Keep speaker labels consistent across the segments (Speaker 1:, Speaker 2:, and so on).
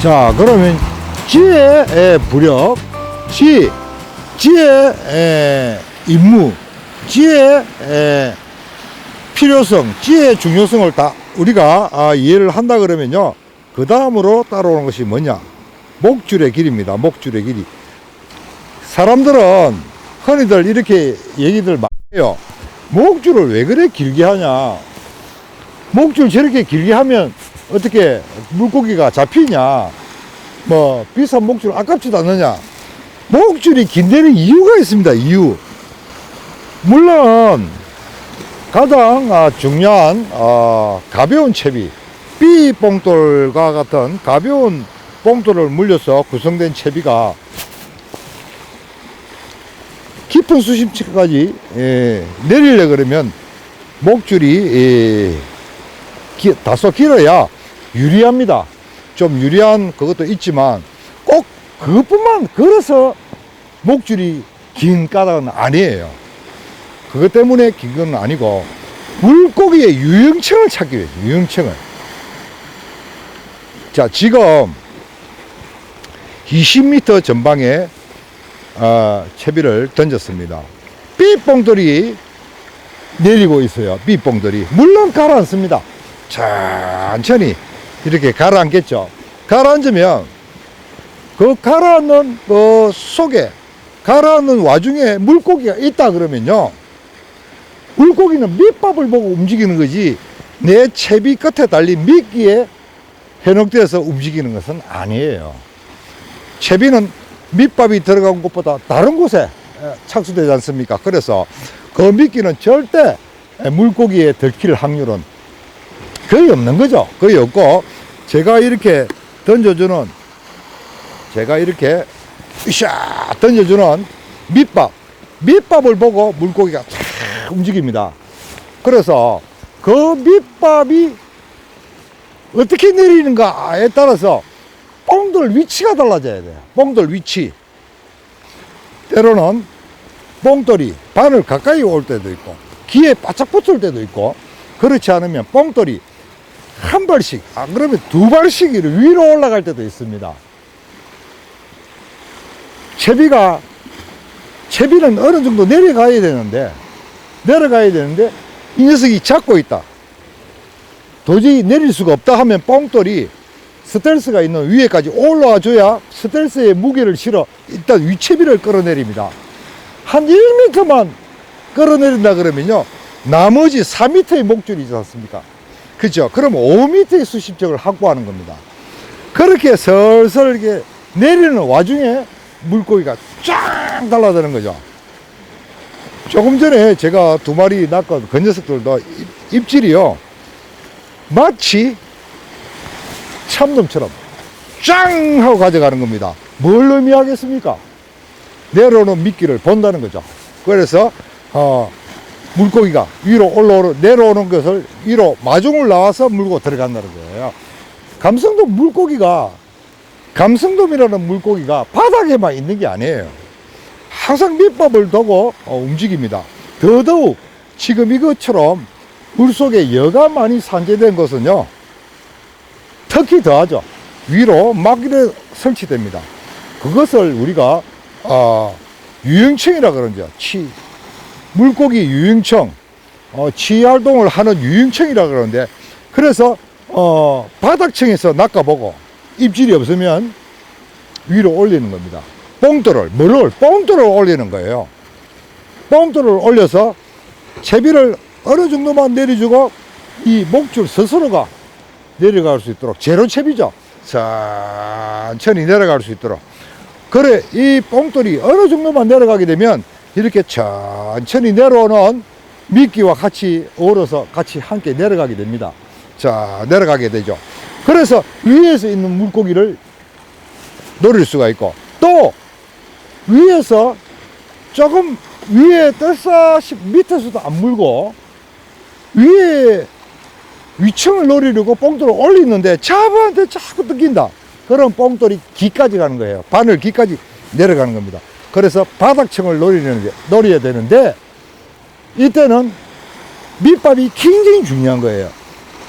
Speaker 1: 자, 그러면 지의 에, 부력, 지, 지의 에, 임무, 지의 에, 필요성, 지의 중요성을 다 우리가 아, 이해를 한다 그러면요. 그 다음으로 따라오는 것이 뭐냐? 목줄의 길입니다. 목줄의 길이. 사람들은 흔히들 이렇게 얘기들 많이 해요. 목줄을 왜 그래 길게 하냐? 목줄 저렇게 길게 하면 어떻게 물고기가 잡히냐? 뭐 비싼 목줄 아깝지도 않느냐? 목줄이 긴 데는 이유가 있습니다. 이유. 물론 가장 아, 중요한 어, 가벼운 채비 B 뽕돌과 같은 가벼운 뽕돌을 물려서 구성된 채비가 깊은 수심치까지 예, 내리려 그러면 목줄이 예, 기- 다소 길어야 유리합니다. 좀 유리한 그것도 있지만 꼭 그것뿐만 그래서 목줄이 긴 까닭은 아니에요. 그것 때문에 긴 건 아니고 물고기의 유형층을 찾기 위해서 유형층을 자 지금 20m 전방에 어, 채비를 던졌습니다. 삐뽕들이 내리고 있어요. 삐뽕들이 물론 가라앉습니다. 천천히 이렇게 가라앉겠죠. 가라앉으면 그 가라앉는 그 속에 가라앉는 와중에 물고기가 있다 그러면요. 물고기는 밑밥을 보고 움직이는 거지 내 채비 끝에 달린 미끼에 현혹돼서 움직이는 것은 아니에요. 채비는 밑밥이 들어간 곳보다 다른 곳에 에, 착수되지 않습니까? 그래서 그 미끼는 절대 에, 물고기에 들킬 확률은 거의 없는 거죠. 거의 없고 제가 이렇게 던져주는 제가 이렇게 으쌰 던져주는 밑밥 밑밥을 보고 물고기가 탁 움직입니다. 그래서 그 밑밥이 어떻게 내리는가에 따라서 뽕돌 위치가 달라져야 돼요. 뽕돌 위치. 때로는 뽕돌이 바늘 가까이 올 때도 있고, 귀에 바짝 붙을 때도 있고, 그렇지 않으면 뽕돌이 한 발씩, 안 그러면 두 발씩 위로 올라갈 때도 있습니다. 채비가, 채비는 어느 정도 내려가야 되는데, 내려가야 되는데, 이 녀석이 잡고 있다. 도저히 내릴 수가 없다 하면 뽕돌이 스텔스가 있는 위에까지 올라와 줘야 스텔스의 무게를 실어 일단 위채비를 끌어내립니다. 한 1m만 끌어내린다 그러면요. 나머지 4m의 목줄이 있지 않습니까? 그죠? 그럼 5m의 수심적을 확보하는 겁니다. 그렇게 슬슬 이렇게 내리는 와중에 물고기가 쫙 달라드는 거죠. 조금 전에 제가 두 마리 낚은 그 녀석들도 입- 입질이요. 마치 참돔처럼 짱 하고 가져가는 겁니다. 뭘 의미하겠습니까? 내려오는 미끼를 본다는 거죠. 그래서 어, 물고기가 위로 올라오는 내려오는 것을 위로 마중을 나와서 물고 들어간다는 거예요. 감성돔 물고기가 감성돔이라는 물고기가 바닥에만 있는 게 아니에요. 항상 밑밥을 두고 어, 움직입니다. 더더욱 지금 이것처럼 물속에 여가 많이 산재된 것은요. 특히 더하죠. 위로 막 이래 설치됩니다. 그것을 우리가 어, 유형층이라 그러죠. 치 물고기 유형층, 어, 치활동을 하는 유형층이라 그러는데 그래서 어, 바닥층에서 낚아보고 입질이 없으면 위로 올리는 겁니다. 뽕돌을 뭐를 뽕돌을 올리는 거예요. 뽕돌을 올려서 채비를 어느 정도만 내려주고 이 목줄 스스로가 내려갈 수 있도록 제로 채비죠. 천천히 내려갈 수 있도록. 그래 이 뽕돌이 어느 정도만 내려가게 되면 이렇게 천천히 내려오는 미끼와 같이 어우러서 같이 함께 내려가게 됩니다. 자 내려가게 되죠. 그래서 위에서 있는 물고기를 노릴 수가 있고 또 위에서 조금 위에 싶- 밑에서도 안 물고 위에 위층을 노리려고 뽕돌을 올리는데 잡아한테 자꾸 뜯긴다. 그럼 뽕돌이 기까지 가는 거예요. 바늘 기까지 내려가는 겁니다. 그래서 바닥층을 노리는데, 노려야 되는데 이때는 밑밥이 굉장히 중요한 거예요.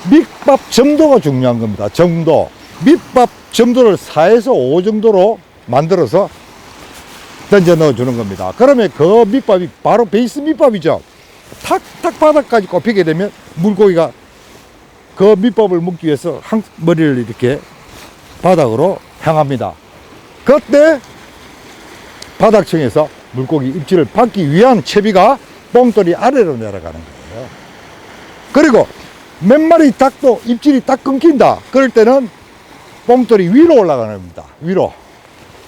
Speaker 1: 밑밥 정도가 중요한 겁니다. 정도. 밑밥 점도를 4에서 5 정도로 만들어서 던져 넣어주는 겁니다. 그러면 그 밑밥이 바로 베이스 밑밥이죠. 탁탁 바닥까지 꼽히게 되면 물고기가 그 밑밥을 먹기 위해서 한 머리를 이렇게 바닥으로 향합니다. 그때 바닥층에서 물고기 입질을 받기 위한 채비가 뽕돌이 아래로 내려가는 거예요. 그리고 몇 마리 닭도 입질이 딱 끊긴다. 그럴 때는 뽕돌이 위로 올라가는 겁니다. 위로.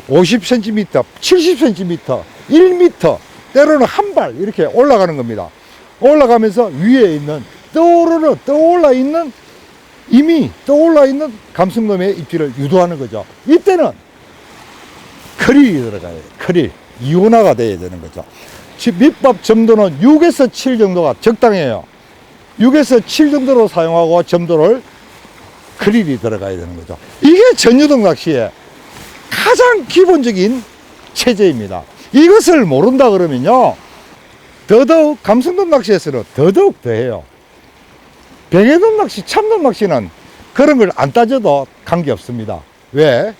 Speaker 1: 50cm, 70cm, 1m, 때로는 한 발 이렇게 올라가는 겁니다. 올라가면서 위에 있는 떠오르는, 떠올라 있는 이미 떠올라 있는 감성돔의 입질을 유도하는 거죠. 이때는 크릴이 들어가요. 크릴. 이온화가 돼야 되는 거죠. 집 밑밥 점도는 6에서 7 정도가 적당해요. 6에서 7 정도로 사용하고 점도를 크릴이 들어가야 되는 거죠. 이게 전유동 낚시의 가장 기본적인 체제입니다. 이것을 모른다 그러면요. 더더욱 감성돔 낚시에서는 더더욱 더해요. 병해돔 낚시, 참돔 낚시는 그런 걸 안 따져도 관계 없습니다. 왜?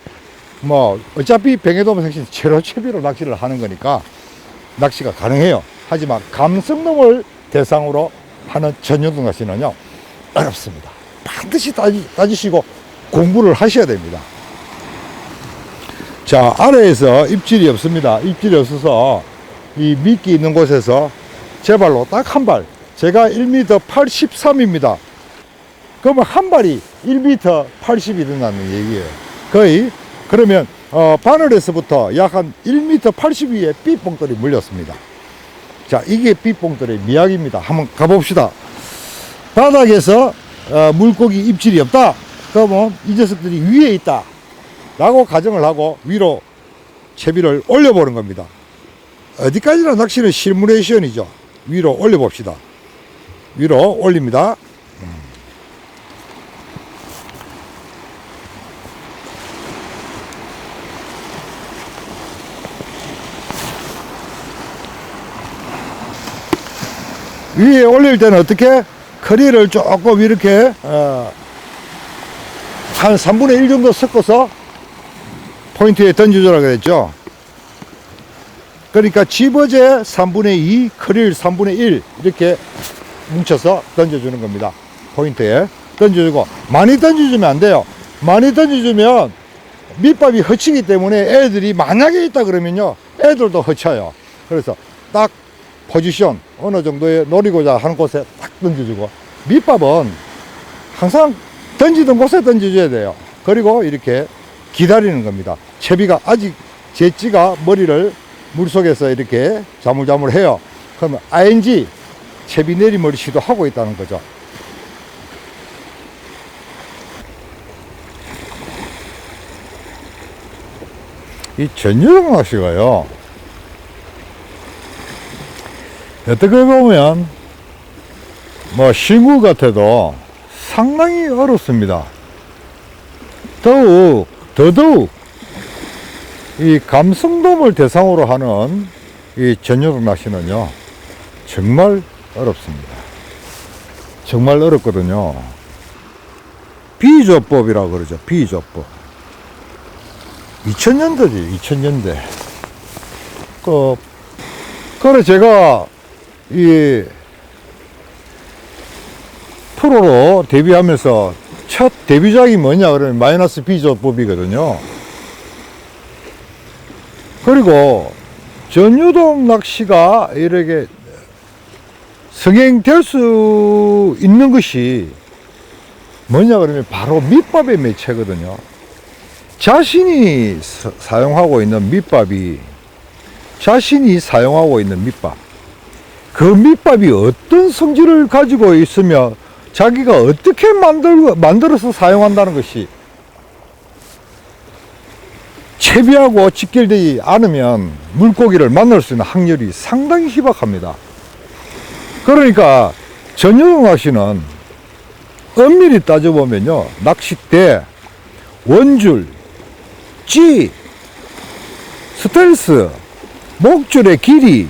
Speaker 1: 뭐 어차피 병해돔 낚시는 최로 채비로 낚시를 하는 거니까 낚시가 가능해요. 하지만 감성돔을 대상으로 하는 전유동 낚시는요 어렵습니다. 반드시 따지, 따지시고 공부를 하셔야 됩니다. 자 아래에서 입질이 없습니다. 입질이 없어서 이 미끼 있는 곳에서 제 발로 딱 한 발. 제가 1m 83입니다. 그러면 한 발이 1m 80이 된다는 얘기예요. 거의 그러면 어, 바늘에서부터 약 한 1m 80위에 삐뽕돌이 물렸습니다. 자, 이게 삐뽕돌의 미학입니다. 한번 가봅시다. 바닥에서 어, 물고기 입질이 없다. 그러면 이 녀석들이 위에 있다. 라고 가정을 하고 위로 채비를 올려보는 겁니다. 어디까지나 낚시는 실무레이션이죠. 위로 올려봅시다. 위로 올립니다. 위에 올릴 때는 어떻게? 커리를 조금 이렇게, 어, 한 3분의 1 정도 섞어서 포인트에 던져주라 그랬죠. 그러니까 집어제 3분의 2, 크릴 3분의 1 이렇게 뭉쳐서 던져주는 겁니다. 포인트에 던져주고 많이 던져주면 안 돼요. 많이 던져주면 밑밥이 허치기 때문에 애들이 만약에 있다 그러면요 애들도 허쳐요. 그래서 딱 포지션 어느 정도에 노리고자 하는 곳에 딱 던져주고 밑밥은 항상 던지던 곳에 던져줘야 돼요. 그리고 이렇게 기다리는 겁니다. 채비가 아직 제찌가 머리를 물속에서 이렇게 자물자물 해요. 그러면 ING 채비 내리머리 시도하고 있다는 거죠. 이 전유령 낚시가요. 어떻게 보면 뭐 신구 같아도 상당히 어렵습니다. 더욱 더더욱 이 감성돔을 대상으로 하는 이 전유령 낚시는요 정말 어렵습니다. 정말 어렵거든요. 비조법이라고 그러죠. 비조법. 2000년대지, 2000년대. 그, 그래, 제가, 이, 프로로 데뷔하면서 첫 데뷔작이 뭐냐, 그러면 마이너스 비조법이거든요. 그리고, 전유동 낚시가 이렇게 성행될 수 있는 것이 뭐냐, 그러면 바로 밑밥의 매체거든요. 자신이 사- 사용하고 있는 밑밥이 자신이 사용하고 있는 밑밥 그 밑밥이 어떤 성질을 가지고 있으며 자기가 어떻게 만들, 만들어서 사용한다는 것이 채비하고 직결되지 않으면 물고기를 만날 수 있는 확률이 상당히 희박합니다. 그러니까 전용 낚시는 엄밀히 따져보면요 낚싯대 원줄 찌, 스텔스, 목줄의 길이,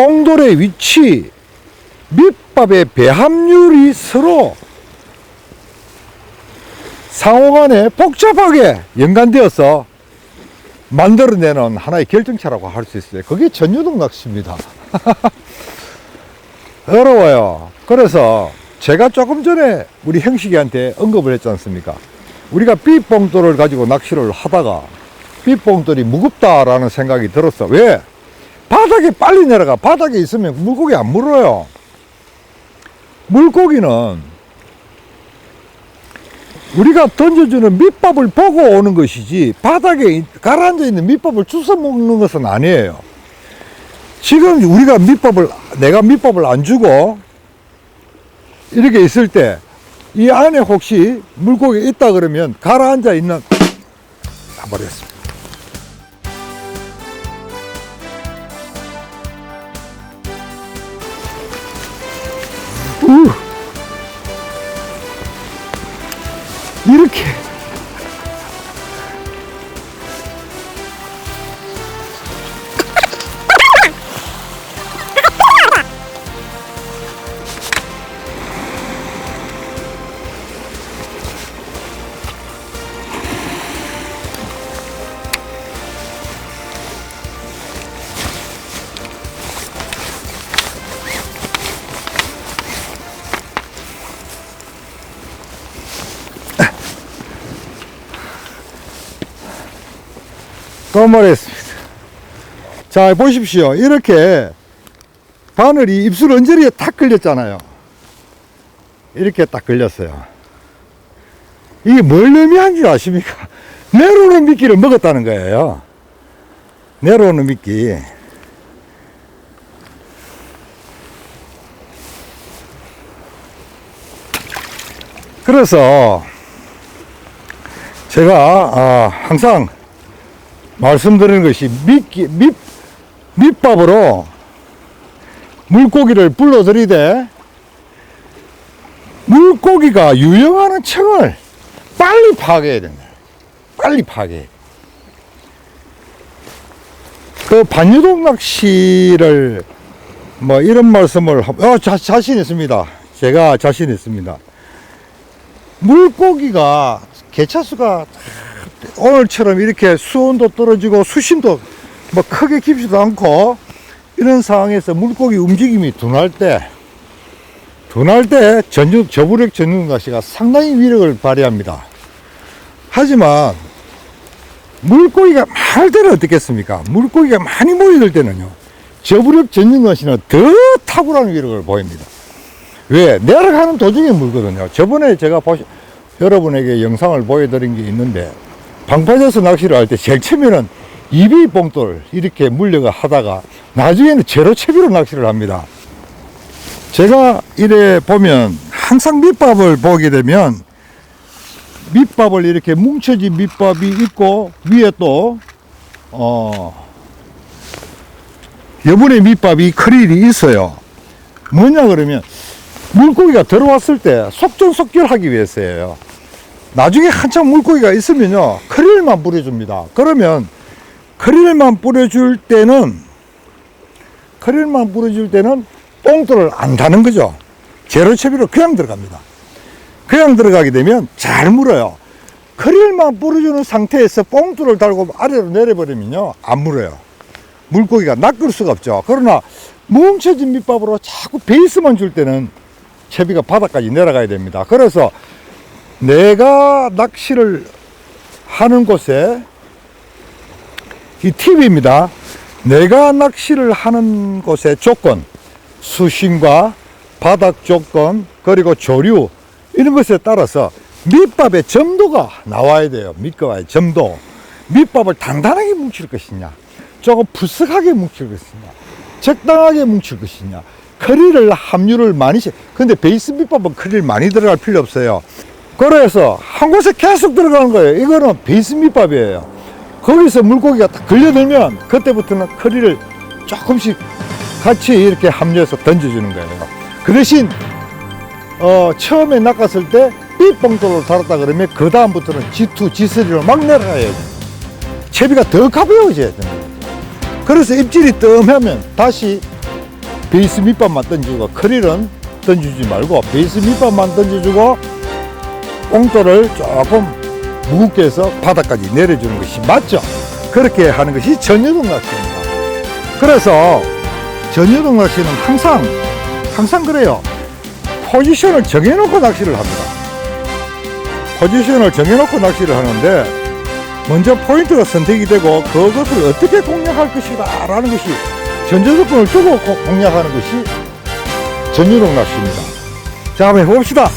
Speaker 1: 뽕돌의 위치, 밑밥의 배합률이 서로 상호간에 복잡하게 연관되어서 만들어내는 하나의 결정체라고 할 수 있어요. 그게 전유동 낚시입니다. 어려워요. 그래서 제가 조금 전에 우리 형식이한테 언급을 했지 않습니까? 우리가 삐뽕돌을 가지고 낚시를 하다가 삐뽕돌이 무겁다라는 생각이 들었어. 왜? 바닥에 빨리 내려가. 바닥에 있으면 물고기 안 물어요. 물고기는 우리가 던져주는 밑밥을 보고 오는 것이지 바닥에 가라앉아 있는 밑밥을 주워 먹는 것은 아니에요. 지금 우리가 밑밥을 내가 밑밥을 안 주고 이렇게 있을 때 이 안에 혹시 물고기 있다 그러면 가라앉아 있는 버렸습니다. 우. 이렇게 꺼머렸습니다. 자, 보십시오. 이렇게 바늘이 입술 언저리에 탁 걸렸잖아요. 이렇게 딱 걸렸어요. 이게 뭘 의미한 줄 아십니까? 내려오는 미끼를 먹었다는 거예요. 내려오는 미끼. 그래서 제가 아, 항상 말씀드리는 것이 밑기, 밑, 밑밥으로 물고기를 불러들이되 물고기가 유영하는 층을 빨리 파괴해야 된다. 빨리 파괴. 그 반유동 낚시를 뭐 이런 말씀을 하- 어, 자, 자신 있습니다. 제가 자신 있습니다. 물고기가 개차수가 오늘처럼 이렇게 수온도 떨어지고 수심도 뭐 크게 깊지도 않고 이런 상황에서 물고기 움직임이 둔할 때 둔할 때 전유, 저부력 전용 낚시가 상당히 위력을 발휘합니다. 하지만 물고기가 많을 때는 어떻겠습니까? 물고기가 많이 모여들 때는요. 저부력 전용 낚시는 더 탁월한 위력을 보입니다. 왜? 내려가는 도중에 물거든요. 저번에 제가 보시, 여러분에게 영상을 보여드린 게 있는데 방파제에서 낚시를 할 때 제일 처음에는 이비 봉돌 이렇게 물려가 하다가 나중에는 제로 채비로 낚시를 합니다. 제가 이래 보면 항상 밑밥을 보게 되면 밑밥을 이렇게 뭉쳐진 밑밥이 있고 위에 또 어, 여분의 밑밥이 크릴이 있어요. 뭐냐 그러면 물고기가 들어왔을 때 속전속결하기 위해서예요. 나중에 한참 물고기가 있으면요 크릴만 뿌려줍니다. 그러면 크릴만 뿌려줄 때는 크릴만 뿌려줄 때는 뽕돌을 안 다는 거죠. 제로채비로 그냥 들어갑니다. 그냥 들어가게 되면 잘 물어요. 크릴만 뿌려주는 상태에서 뽕돌을 달고 아래로 내려버리면요 안 물어요. 물고기가 낚을 수가 없죠. 그러나 뭉쳐진 밑밥으로 자꾸 베이스만 줄 때는 채비가 바닥까지 내려가야 됩니다. 그래서 내가 낚시를 하는 곳에 이 팁입니다. 내가 낚시를 하는 곳의 조건, 수심과 바닥 조건, 그리고 조류, 이런 것에 따라서 밑밥의 점도가 나와야 돼요. 밑밥의 점도. 밑밥을 단단하게 뭉칠 것이냐, 조금 푸석하게 뭉칠 것이냐, 적당하게 뭉칠 것이냐, 커리를 함유를 많이, 시- 근데 베이스 밑밥은 커리를 많이 들어갈 필요 없어요. 그래서 한 곳에 계속 들어가는 거예요. 이거는 베이스 밑밥이에요. 거기서 물고기가 딱 걸려들면 그때부터는 커리를 조금씩 같이 이렇게 합류해서 던져주는 거예요. 그 대신 어, 처음에 낚았을 때 삐뽕돌로 달았다 그러면 그 다음부터는 G2, G3로 막 내려가야 돼요. 채비가 더 가벼워져야 됩니다. 그래서 입질이 뜸하면 다시 베이스 밑밥만 던지고 커리는 던지지 말고 베이스 밑밥만 던져주고 옹도를 조금 무겁게 해서 바닥까지 내려주는 것이 맞죠. 그렇게 하는 것이 전유동 낚시입니다. 그래서 전유동 낚시는 항상 항상 그래요. 포지션을 정해놓고 낚시를 합니다. 포지션을 정해놓고 낚시를 하는데 먼저 포인트가 선택이 되고 그것을 어떻게 공략할 것이다 라는 것이 전제 조건을 두고 고- 공략하는 것이 전유동 낚시입니다. 자, 한번 해봅시다.